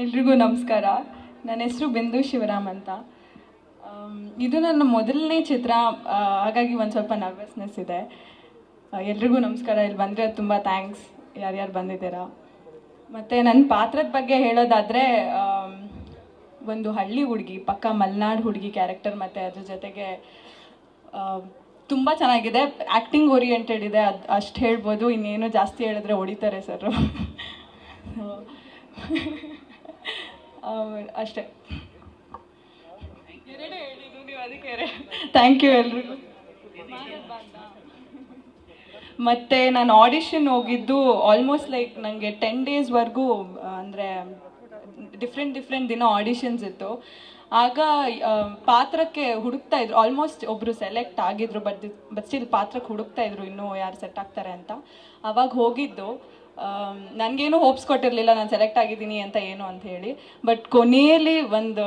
ಎಲ್ರಿಗೂ ನಮಸ್ಕಾರ. ನನ್ನ ಹೆಸರು ಬಿಂದು ಶಿವರಾಮ್ ಅಂತ. ಇದು ನನ್ನ ಮೊದಲನೇ ಚಿತ್ರ. ಹಾಗಾಗಿ ಒಂದು ಸ್ವಲ್ಪ ನರ್ವಸ್ನೆಸ್ ಇದೆ. ಎಲ್ರಿಗೂ ನಮಸ್ಕಾರ. ಇಲ್ಲಿ ಬಂದರೆ ತುಂಬ ಥ್ಯಾಂಕ್ಸ್ ಯಾರ್ಯಾರು ಬಂದಿದ್ದೀರಾ? ಮತ್ತು ನನ್ನ ಪಾತ್ರದ ಬಗ್ಗೆ ಹೇಳೋದಾದರೆ ಒಂದು ಹಳ್ಳಿ ಹುಡುಗಿ, ಪಕ್ಕ ಮಲೆನಾಡು ಹುಡುಗಿ ಕ್ಯಾರೆಕ್ಟರ್ ಮತ್ತು ಅದ್ರ ಜೊತೆಗೆ ತುಂಬ ಚೆನ್ನಾಗಿದೆ. ಆ್ಯಕ್ಟಿಂಗ್ ಓರಿಯೆಂಟೆಡ್ ಇದೆ. ಅದು, ಅಷ್ಟು ಹೇಳ್ಬೋದು. ಇನ್ನೇನು ಜಾಸ್ತಿ ಹೇಳಿದ್ರೆ ಹೊಡಿತಾರೆ ಸರ್ ಅಷ್ಟೇ. ಎರಡೇ ಹೇಳಿದ್ದು ನೀವು ಅದಕ್ಕೆ ಥ್ಯಾಂಕ್ ಯು ಎಲ್ರಿಗೂ. ಮತ್ತೆ ನಾನು ಆಡಿಷನ್ ಹೋಗಿದ್ದು ಆಲ್ಮೋಸ್ಟ್ ಲೈಕ್ ನನಗೆ ಟೆನ್ ಡೇಸ್ವರೆಗೂ ಅಂದರೆ ಡಿಫ್ರೆಂಟ್ ಡಿಫ್ರೆಂಟ್ ದಿನ ಆಡಿಷನ್ಸ್ ಇತ್ತು. ಆಗ ಪಾತ್ರಕ್ಕೆ ಹುಡುಕ್ತಾ ಇದ್ರು. ಆಲ್ಮೋಸ್ಟ್ ಒಬ್ರು ಸೆಲೆಕ್ಟ್ ಆಗಿದ್ರು ಬಟ್ ಬಟ್ ಸ್ಟಿಲ್ ಪಾತ್ರಕ್ಕೆ ಹುಡುಕ್ತಾ ಇದ್ರು ಇನ್ನೂ ಯಾರು ಸೆಟ್ ಆಗ್ತಾರೆ ಅಂತ. ಅವಾಗ ಹೋಗಿದ್ದು. ನನಗೇನು ಹೋಪ್ಸ್ ಕೊಟ್ಟಿರಲಿಲ್ಲ, ನಾನು ಸೆಲೆಕ್ಟ್ ಆಗಿದ್ದೀನಿ ಅಂತ ಏನು ಅಂತ ಹೇಳಿ. ಬಟ್ ಕೊನೆಯಲ್ಲಿ ಒಂದು,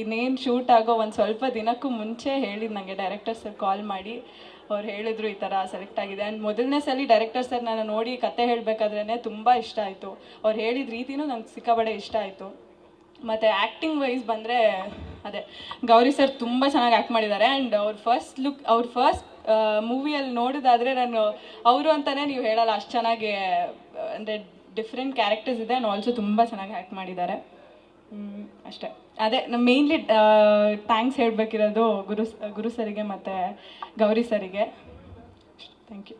ಇನ್ನೇನು ಶೂಟ್ ಆಗೋ ಒಂದು ಸ್ವಲ್ಪ ದಿನಕ್ಕೂ ಮುಂಚೆ ಹೇಳಿದ್ದು ನನಗೆ ಡೈರೆಕ್ಟರ್ ಸರ್ ಕಾಲ್ ಮಾಡಿ. ಅವ್ರು ಹೇಳಿದ್ರು ಈ ಥರ ಸೆಲೆಕ್ಟ್ ಆಗಿದೆ. ಆ್ಯಂಡ್ ಮೊದಲನೇ ಸಲ ಡೈರೆಕ್ಟರ್ ಸರ್ ನಾನು ನೋಡಿ ಕತೆ ಹೇಳಬೇಕಾದ್ರೇ ತುಂಬ ಇಷ್ಟ ಆಯಿತು. ಅವ್ರು ಹೇಳಿದ ರೀತಿನೂ ನಂಗೆ ಸಿಕ್ಕಾಬಡೆ ಇಷ್ಟ ಆಯಿತು. ಮತ್ತು ಆ್ಯಕ್ಟಿಂಗ್ ವೈಸ್ ಬಂದರೆ ಅದೇ. ಗೌರಿ ಸರ್ ತುಂಬ ಚೆನ್ನಾಗಿ ಆ್ಯಕ್ಟ್ ಮಾಡಿದ್ದಾರೆ ಆ್ಯಂಡ್ ಅವ್ರ ಫಸ್ಟ್ ಲುಕ್ ಅವ್ರ ಫಸ್ಟ್ ಮೂವಿಯಲ್ಲಿ ನೋಡೋದಾದರೆ ನಾನು ಅವರು ಅಂತಲೇ ನೀವು ಹೇಳಲ್ಲ, ಅಷ್ಟು ಚೆನ್ನಾಗಿ, ಅಂದರೆ ಡಿಫ್ರೆಂಟ್ ಕ್ಯಾರೆಕ್ಟರ್ಸ್ ಇದೆ ಆ್ಯಂಡ್ ಆಲ್ಸೋ ತುಂಬ ಚೆನ್ನಾಗಿ ಆ್ಯಕ್ಟ್ ಮಾಡಿದ್ದಾರೆ. ಅಷ್ಟೇ. ಅದೇ ನಮ್ಮ ಮೇಯ್ನ್ಲಿ ಥ್ಯಾಂಕ್ಸ್ ಹೇಳಬೇಕಿರೋದು ಗುರು ಗುರು ಸರಿಗೆ ಮತ್ತು ಗೌರಿ ಸರಿಗೆ ಥ್ಯಾಂಕ್ ಯು